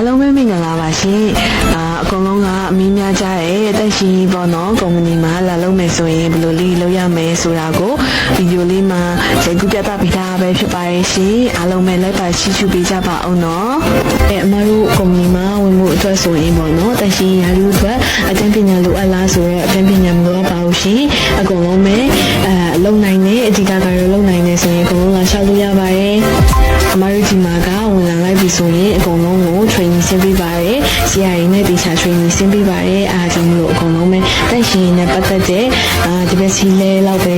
အားလုံးပဲမင်္ဂလာပါရှင်အာအကုန်လုံးကအမင်းများကြတဲ့တက်ရှိပေါ့နော်ကုမ္ပဏီမှာလာလုပ်မယ်ဆိုရင်ဘယ်လိုလေးလုပ်ရမယ်ဆိုတာကိုဗီဒီယိုလေးမှာရိုက်ကူးပြသပေးထားပဲဖြစ်ပါရဲ့ရှင်အားလုံးပဲလိုက်ပါချီးကျူးပေးကြပါအောင်နော်အဲအမတို့ကုမ္ပဏီမှာဝင်မှုအတွက်ဆိုရင်ပေါ့နော်တက်ရှိရာလူအတွက်အတန်းပညာလိုအပ်လားဆိုတော့အတန်းပညာမလိုအပ်ပါဘူးရှင်အကုန်လုံးပဲအဲလုံနိုင်တဲ့အဓိကကတော့လုံနိုင်နေဆိုရင်အကုန်လုံးလာရှောက်လို့ရပါတယ်အမတို့ဒီမှာကဝင်လာလိုက်ပြီဆိုရင်အကုန်လုံးကို training ဆင်းပေးပါတယ်။ CRA နဲ့တေချာ training ဆင်းပေးပါတယ်။အားကြောင့်မလို့အကုန်လုံးပဲတက်ရှင်နဲ့ပတ်သက်တဲ့အာဒီဘက်စီလဲလောက်ပဲ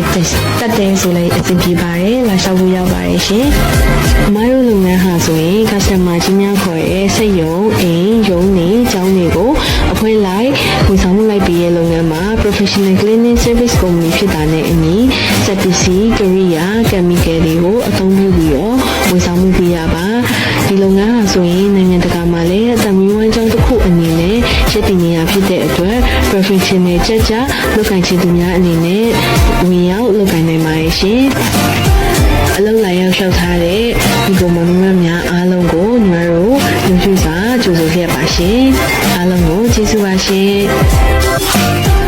တက်တယ်ဆိုလည်းအဆင်ပြေပါတယ်။လာလျှောက်လို့ရပါတယ်ရှင်။အမတို့လုပ်ငန်းဟာဆိုရင် customer ကြီးများခေါ်ရဲ့စိတ်ယုံအိမ်ယုံနေကျောင်းတွေကိုအဖွဲလိုက်ဝန်ဆောင်မှုလိုက်ပေးရဲ့လုပ်ငန်းမှာ professional cleaning service company ဖြစ်တာနဲ့အညီစက်ပစ္စည်းကရိယာ chemical တွေကိုအသုံးပြုပြီးတော့ဝန်ဆောင်မှုပေးရပါ ဒီလုပ်ငန်းဟာဆိုရင်နိုင်ငံတကာမှာလည်းအသက်မွေးဝမ်းကြောင်းတစ်ခုအနေနဲ့ရည်တည်နေတာဖြစ်တဲ့အတွက် professional ကြကြလုပ်ကိုင်ချင်သူများအနေနဲ့ဝင်ရောက်လုပ်ကိုင်နိုင်ပါရဲ့ရှင်အလုံးလိုက်ရောက်လျှောက်ထားတဲ့ဒီကုမ္ပဏီများအားလုံးကိုညီမတို့လူရှိစွာကြိုဆိုခဲ့ပါရှင်အားလုံးကိုကျေးဇူးပါရှင်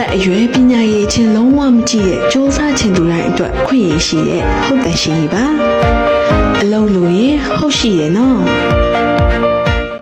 သက်အရွယ်ပညာရေးချင်းလုံးဝမကြည့်ရဲ့စ조사ချင်သူတိုင်းအတွက်ခွင့်ရရှိတဲ့ဟုတ်တယ်ရှင်ကြီးပါအလုံးလို့ရင်ဟုတ်ရှိရဲ့နော်